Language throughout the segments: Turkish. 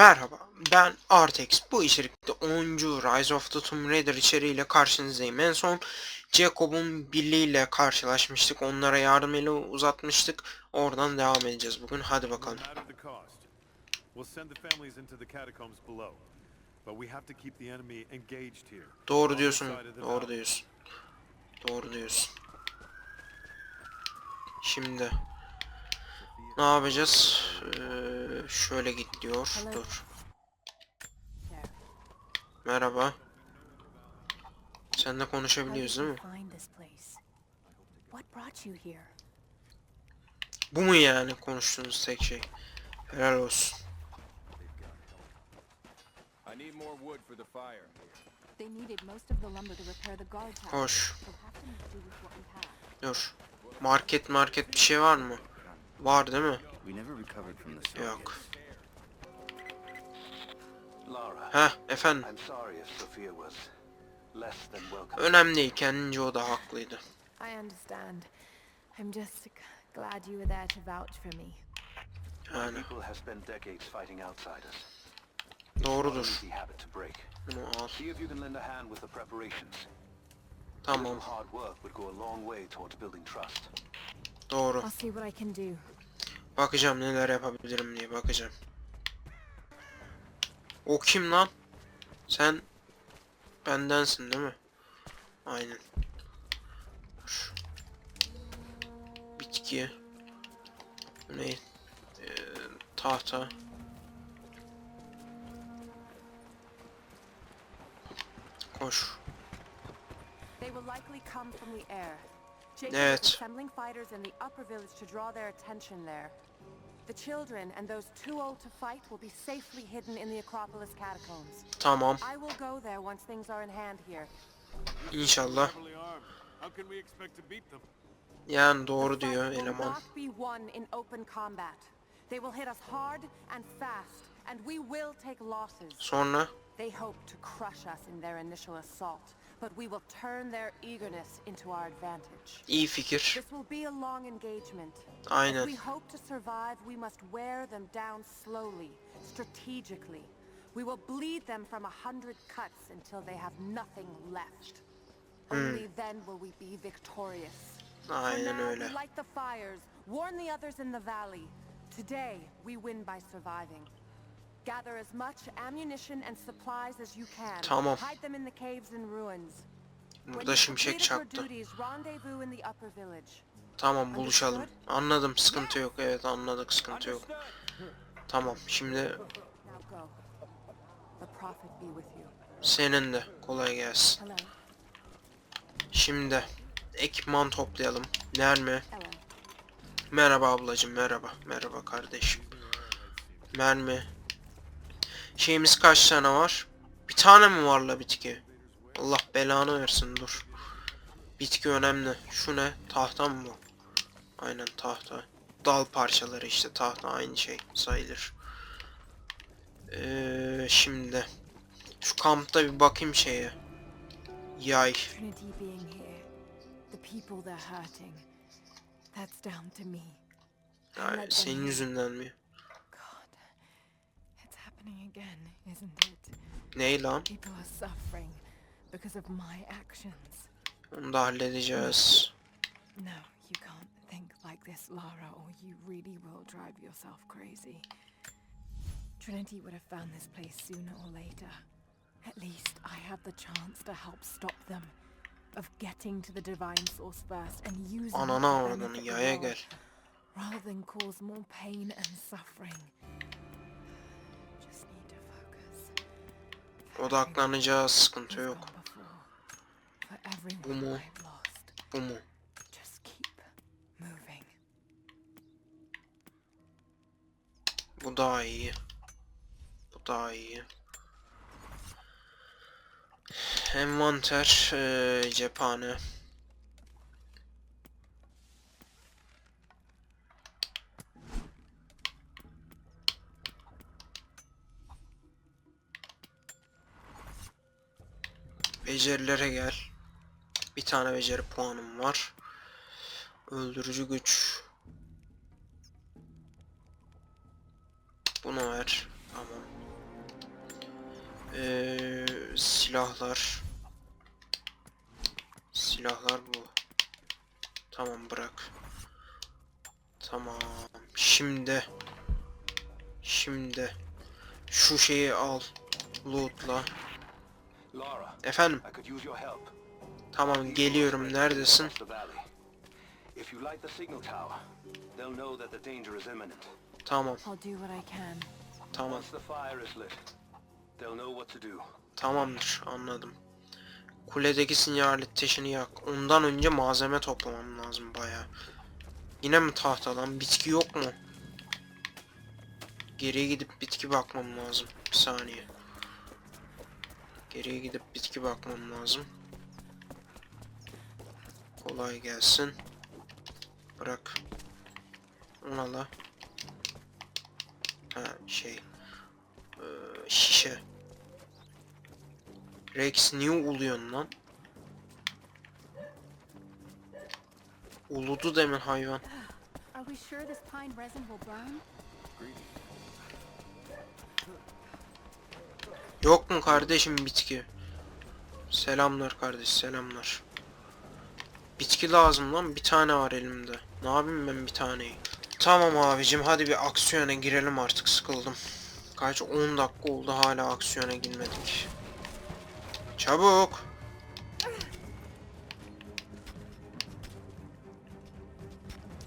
Merhaba, ben Artex. Bu içerikte 10. Rise of the Tomb Raider içeriğiyle karşınızdayım. En son Jacob'un birliğiyle karşılaşmıştık. Onlara yardım eli uzatmıştık. Oradan devam edeceğiz bugün. Hadi bakalım. Doğru diyorsun. Doğru diyorsun. Doğru diyorsun. Şimdi ne yapacağız? Ee, şöyle git diyor. Dur. Merhaba. Seninle konuşabiliyoruz değil mi? Bu mu yani konuştuğunuz tek şey? Helal olsun. Hoş. Dur. Market market bir şey var mı? Var değil mi? Yok. Heh efendim. Önemli değil. Kendince o da haklıydı. I understand. I'm just glad you were there to vouch for me. Yani doğrudur. Bunu al. See if you can lend a hand with the preparations. Tamam. Doğru. Bakacağım neler yapabilirim diye bakacağım. O kim lan? Sen bendensin değil mi? Aynen. Dur. Bitki. Ne? Ee, tahta. Koş. They will likely come from the air. Jacob Evet. is assembling fighters in the upper village to draw their attention there. The children and those too old to fight will be safely hidden in the Acropolis catacombs. Tamam. I will go there once things are in hand here. İnşallah. Heavily armed. How can we expect to beat them? Yani doğru The fight diyor will eleman. not be won in open combat. They will hit us hard and fast, and we will take losses. Sonra They hope to crush us in their initial assault, but we will turn their eagerness into our advantage. iyi fikir. This will be a long engagement. If Aynen. we hope to survive, we must wear them down slowly, strategically. We will bleed them from a hundred cuts until they have nothing left. Only then will we be victorious. Aynen now, öyle. light the fires, warn the others in the valley. Today, we win by surviving. Gather as much ammunition and supplies as you can. Tamam. Hide them in the caves and ruins. Burada şimşek çaktı. Tamam buluşalım. Anladım sıkıntı yok. Evet anladık sıkıntı yok. Tamam şimdi senin de kolay gelsin. Şimdi ekipman toplayalım. Mermi. Hello. Merhaba ablacım merhaba. Merhaba kardeşim. Mermi. Şeyimiz kaç tane var? Bir tane mi var la bitki? Allah belanı versin dur. Bitki önemli. Şu ne? Tahta mı bu? Aynen tahta. Dal parçaları işte tahta aynı şey sayılır. Ee, şimdi şu kampta bir bakayım şeye. Yay. Ay, senin yüzünden mi? Happening again, isn't it? Ney lan? People are suffering because of my actions. Onu da halledeceğiz. No, you can't think like this, Lara, or you really will drive yourself crazy. Trinity would have found this place sooner or later. At least I have the chance to help stop them. Of getting to the divine source first and using Ananı to the gel. Rather than cause more pain and suffering. Odaklanacağız sıkıntı yok. Bu mu? Bu mu? Bu daha iyi. Bu daha iyi. Envanter, eee, cephane. Becerilere gel. Bir tane beceri puanım var. Öldürücü güç. Bunu ver. Tamam. Ee, silahlar. Silahlar bu. Tamam bırak. Tamam. Şimdi. Şimdi. Şu şeyi al. Lootla. Efendim? Tamam geliyorum. Neredesin? Tamam. Tamam. Tamamdır anladım. Kuledeki sinyal ateşini yak. Ondan önce malzeme toplamam lazım baya. Yine mi tahtadan? Bitki yok mu? Geriye gidip bitki bakmam lazım. Bir saniye. Geriye gidip bitki bakmam lazım. Kolay gelsin. Bırak. Ona la. Ha şey. Ee, şişe. Rex niye uluyorsun lan? Uludu demin hayvan. Are we sure this pine resin will burn? Yok mu kardeşim bitki? Selamlar kardeş selamlar. Bitki lazım lan bir tane var elimde. Ne yapayım ben bir taneyi? Tamam abicim hadi bir aksiyona girelim artık sıkıldım. Kaç 10 dakika oldu hala aksiyona girmedik. Çabuk.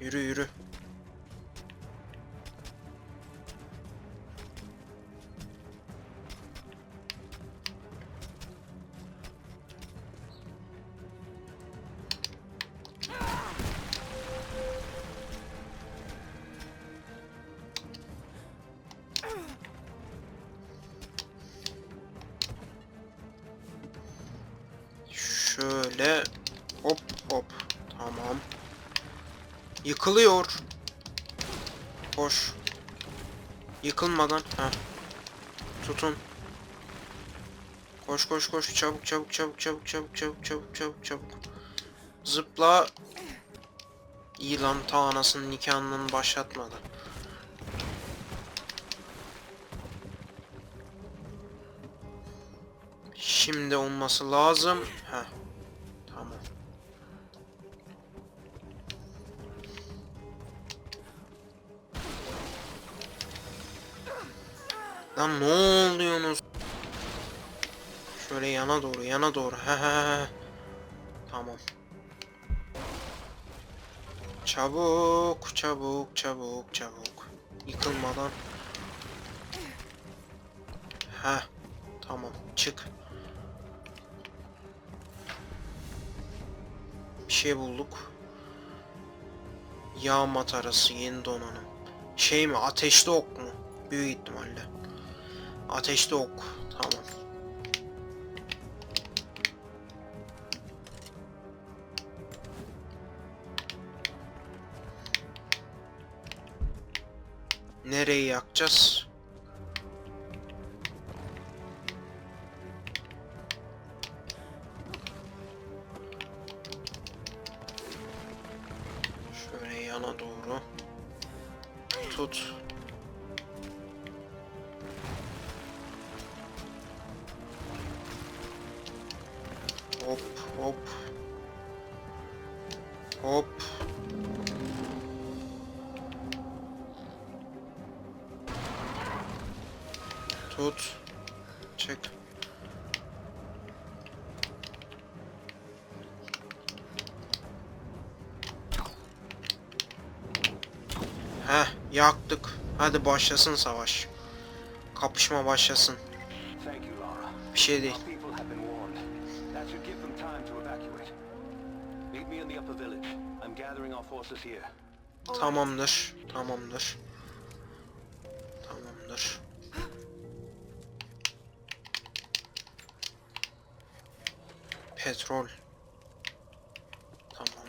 Yürü yürü. Yıkılıyor. Koş. Yıkılmadan ha. Tutun. Koş koş koş çabuk çabuk çabuk çabuk çabuk çabuk çabuk çabuk çabuk. Zıpla. İyi lan ta anasının nikahından başlatmadı. Şimdi olması lazım. Heh. Tamam. Lan ne oluyorsunuz? Şöyle yana doğru, yana doğru. Tamam. Çabuk, çabuk, çabuk, çabuk. Yıkılmadan. Heh. Tamam, çık. Bir şey bulduk. Yağ matarası, yeni donanım. Şey mi, ateşli ok mu? Büyük ihtimalle. Ateşli ok. Tamam. Nereyi yakacağız? Tut. Çek. Heh, yaktık. Hadi başlasın savaş. Kapışma başlasın. Bir şey değil. Our people Petrol. Tamam.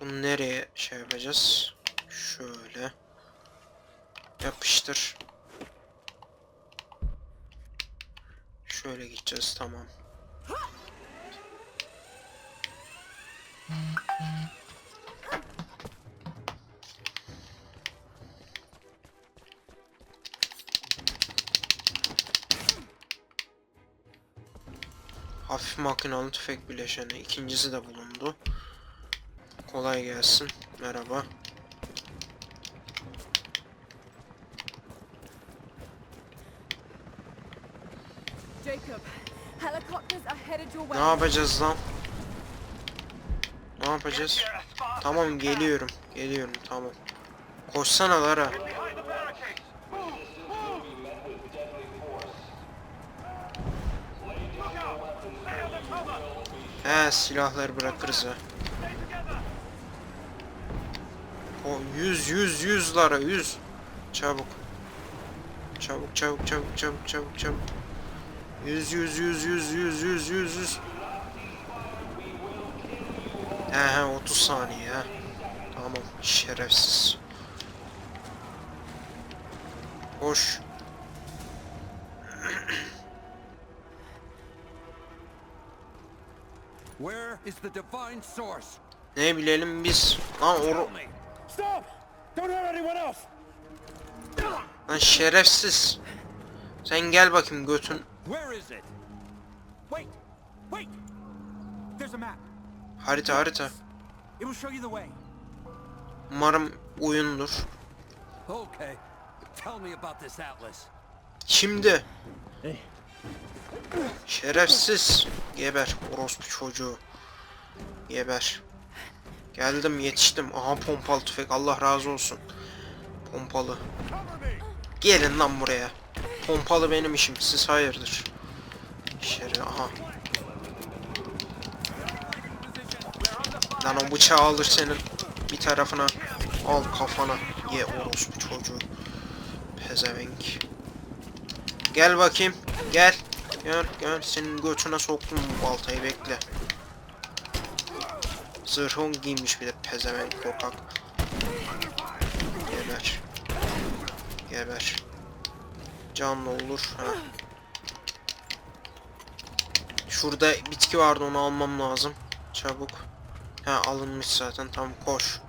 Bunu nereye şey yapacağız? Şöyle. Yapıştır. Şöyle gideceğiz tamam. Hafif makinalı tüfek bileşeni. İkincisi de bulundu. Kolay gelsin. Merhaba. Ne yapacağız lan? Ne yapacağız? Tamam geliyorum. Geliyorum tamam. Koşsana Lara. He silahları bırakırız ha. O 100 100 100 Lara 100. Çabuk. Çabuk çabuk çabuk çabuk çabuk çabuk. 100 100 100 100 100 100 100 100 He he 30 saniye ha. Tamam şerefsiz. Hoş. Where is the divine source? Ne bilelim biz. Lan oru... Stop! Don't hurt anyone else! Lan şerefsiz. Sen gel bakayım götün. Where is it? Wait! Wait! There's a map. Harita harita. It will show you the way. Umarım oyundur. Okay. Tell me about this atlas. Şimdi. Şerefsiz. Geber orospu çocuğu. Geber. Geldim yetiştim. Aha pompalı tüfek Allah razı olsun. Pompalı. Gelin lan buraya. Pompalı benim işim siz hayırdır. Şere aha. Lan o bıçağı alır senin bir tarafına. Al kafana. Ye orospu çocuğu. Pezevenk. Gel bakayım. Gel. Gel gel. Senin götüne soktum baltayı bekle. Zırhın giymiş bir de pezevenk korkak. Geber. Geber. Canlı olur. Ha. Şurada bitki vardı onu almam lazım. Çabuk. Ha alınmış zaten. Tamam koş.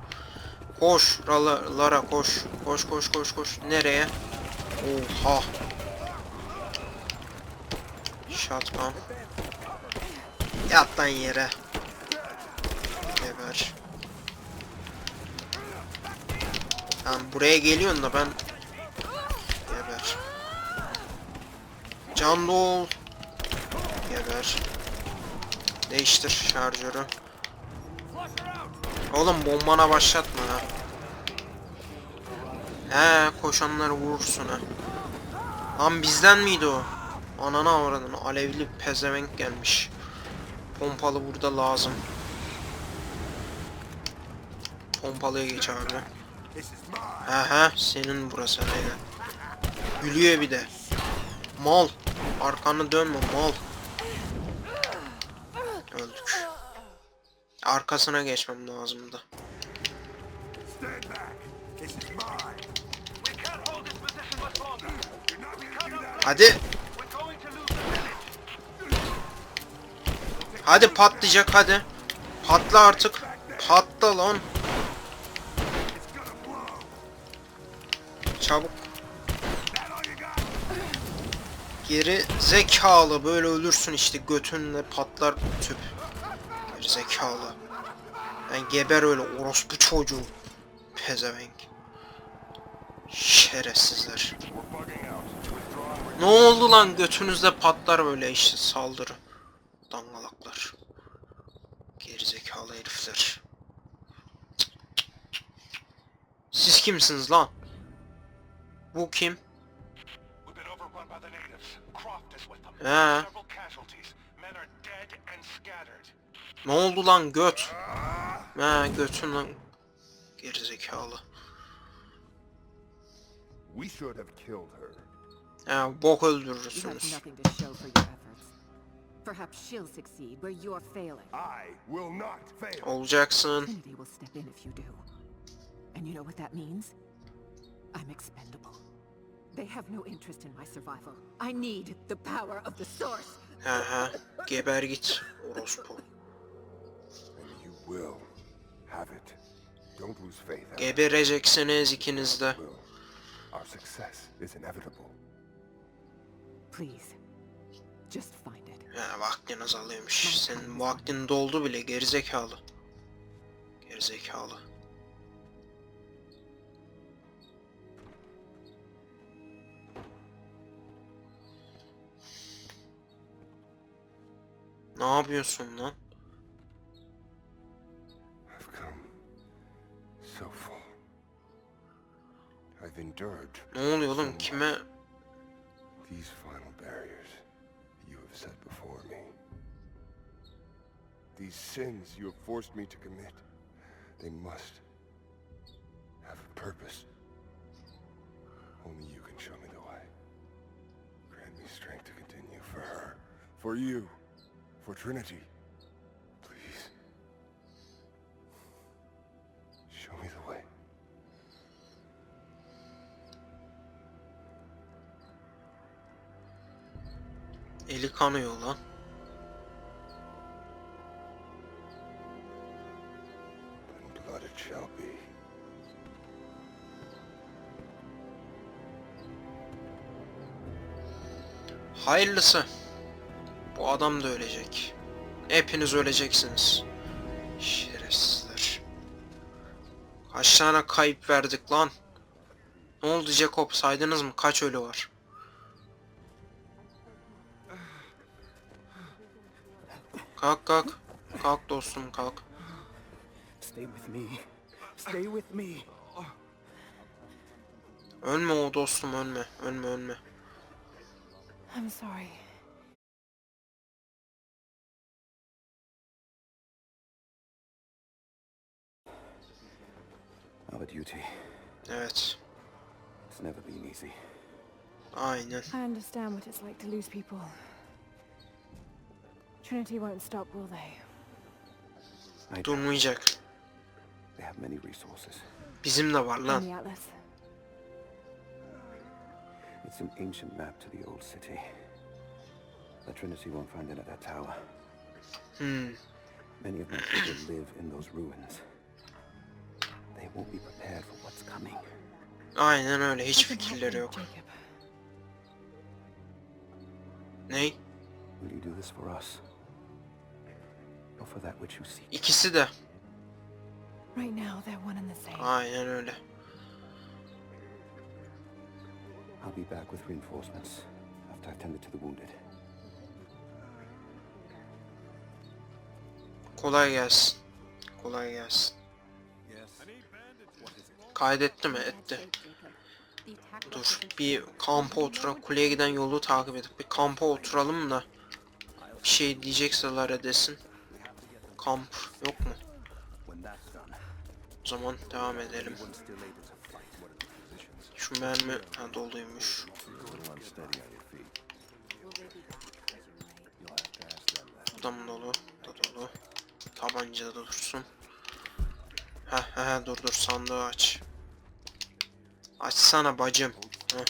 Koş Lara, Lara koş. Koş koş koş koş. Nereye? Oha. Shotgun. Yat yere. Geber. Lan buraya geliyorsun da ben... Geber. Can dol. Geber. Değiştir şarjörü. Oğlum bombana başlatma ha. He koşanları vurursun ha. Lan bizden miydi o? Ananı avradını alevli pezevenk gelmiş. Pompalı burada lazım. Pompalıya geç abi. Aha senin burası aynen. Gülüyor bir de. Mal. Arkanı dönme mal. Öldük. Arkasına geçmem lazımdı. Hadi. Hadi patlayacak hadi. Patla artık. Patla lan. Çabuk. Geri zekalı böyle ölürsün işte götünle patlar tüp. Geri zekalı. Ben geber öyle orospu çocuğu. Pezevenk. Şerefsizler. Ne oldu lan götünüzde patlar böyle işte saldırı. Dangalaklar. Gerizekalı herifler. Siz kimsiniz lan? Bu kim? He. Ne oldu lan göt? Ha götün lan. Gerizekalı. We should have killed her. Ha bok öldürürsünüz. Perhaps she'll succeed where you're failing. I will not fail. Olacaksın. Trinity will step in if you do. And you know what that means? I'm expendable. They have no interest in my survival. I need the power of the source. Ha ha. Geber git. Orospu. And you will have it. Don't lose faith. Aaron. Gebereceksiniz ikiniz de. Our success is inevitable. Please. Just find it. Ha, vaktin azalıyormuş. Senin vaktin doldu bile gerizekalı. Gerizekalı. Ne yapıyorsun lan? I've come so far. I've endured Ne oluyor oğlum? Kime? these final barriers These sins you have forced me to commit, they must have a purpose. Only you can show me the way. Grant me strength to continue for her, for you, for Trinity. Please. Show me the way. Eli kanıyor lan. Hayırlısı. Bu adam da ölecek. Hepiniz öleceksiniz. Şerefsizler. Kaç tane kayıp verdik lan? Ne oldu Jacob saydınız mı? Kaç ölü var? Kalk kalk. Kalk dostum kalk. Stay with me. Stay with me. Ölme o dostum ölme. Ölme ölme. I'm sorry. Our duty. Evet. It's never been easy. Aynen. I understand what it's like to lose people. Trinity won't stop, will they? I Durmayacak. They have many resources. Bizim de var lan. The Atlas. It's an ancient map to the old city. The Trinity won't find it at that tower. Hmm. Many of my people live in those ruins. They won't be prepared for what's coming. Aynen öyle. Hiç I can help fikirleri you, yok. Jacob. Ney? Will you do this for us? Or for that which you seek? İkisi de. Right now, they're one and the same. Aynen öyle. I'll be back with reinforcements after I've tended to the wounded. Kolay gelsin. Kolay gelsin. Kaydetti mi? Etti. Dur bir kampa oturalım. Kuleye giden yolu takip edip bir kampa oturalım da bir şey diyecekse Lara desin. Kamp yok mu? O zaman devam edelim. Şu mermi ha, doluymuş. Bu da mı dolu? Da dolu. Tabanca da dursun. Heh heh dur dur sandığı aç. Açsana bacım. Heh.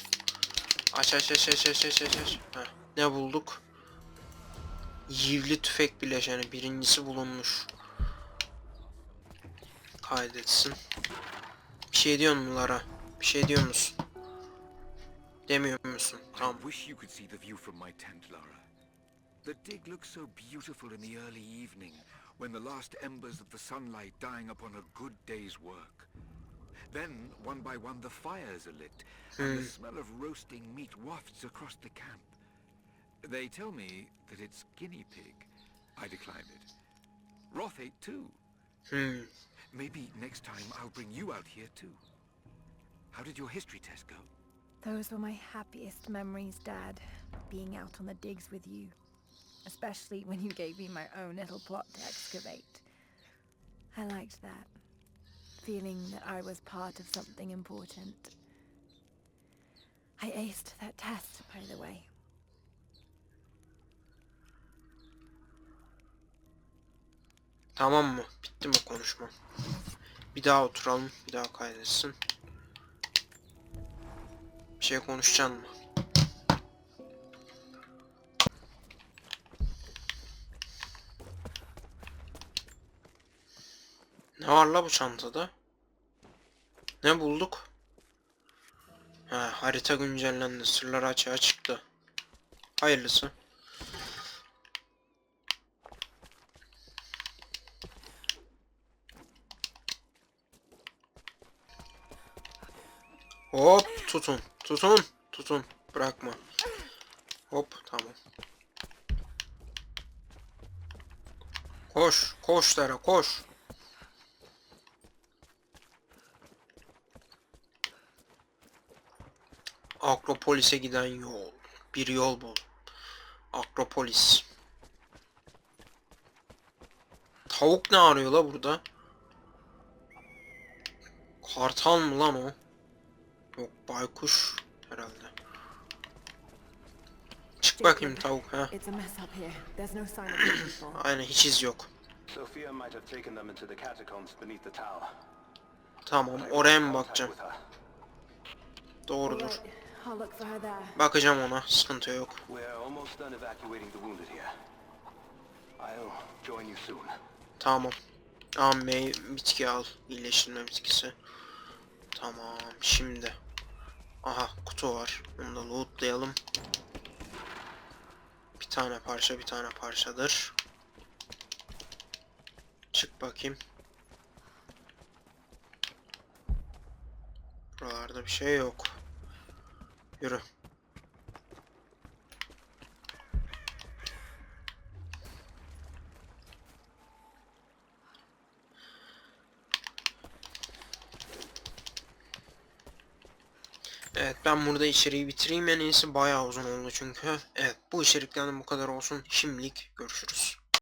Aç aç aç aç aç aç aç aç. Ne bulduk? Yivli tüfek bileşeni birincisi bulunmuş. Kaydetsin. Bir şey diyor mu Lara? Bir şey diyor musun? Demiyor musun? Tamam. I wish you could see the view from my tent, Lara. The dig looks so beautiful in the early evening, when the last embers of the sunlight dying upon a good day's work. Then, one by one, the fires are lit, and the smell of roasting meat wafts across the camp. They tell me that it's guinea pig. I declined it. Roth ate too. Hmm. Maybe next time I'll bring you out here too. How did your history test go? Those were my happiest memories, Dad. Being out on the digs with you. Especially when you gave me my own little plot to excavate. I liked that. Feeling that I was part of something important. I aced that test, by the way. Tamam mı? Bitti mi konuşma? Bir daha oturalım. Bir daha kaydetsin. Bir şey konuşacaksın mı? Ne var la bu çantada? Ne bulduk? Ha, harita güncellendi. Sırlar açığa çıktı. Hayırlısı. Hop tutun. Tutun. Tutun. Bırakma. Hop tamam. Koş. Koş Dara koş. Akropolis'e giden yol. Bir yol bul. Akropolis. Tavuk ne arıyor la burada? Kartal mı lan o? Yok baykuş herhalde. Çık bakayım tavuk ha. Aynen hiç iz yok. Tamam oraya mı bakacağım? Doğrudur. Bakacağım ona sıkıntı yok. Tamam. Mey bitki al. İyileştirme bitkisi. Tamam şimdi. Aha kutu var. Onu da lootlayalım. Bir tane parça bir tane parçadır. Çık bakayım. Buralarda bir şey yok. Yürü. Evet ben burada içeriği bitireyim en iyisi bayağı uzun oldu çünkü. Evet bu içerikten bu kadar olsun. Şimdilik görüşürüz.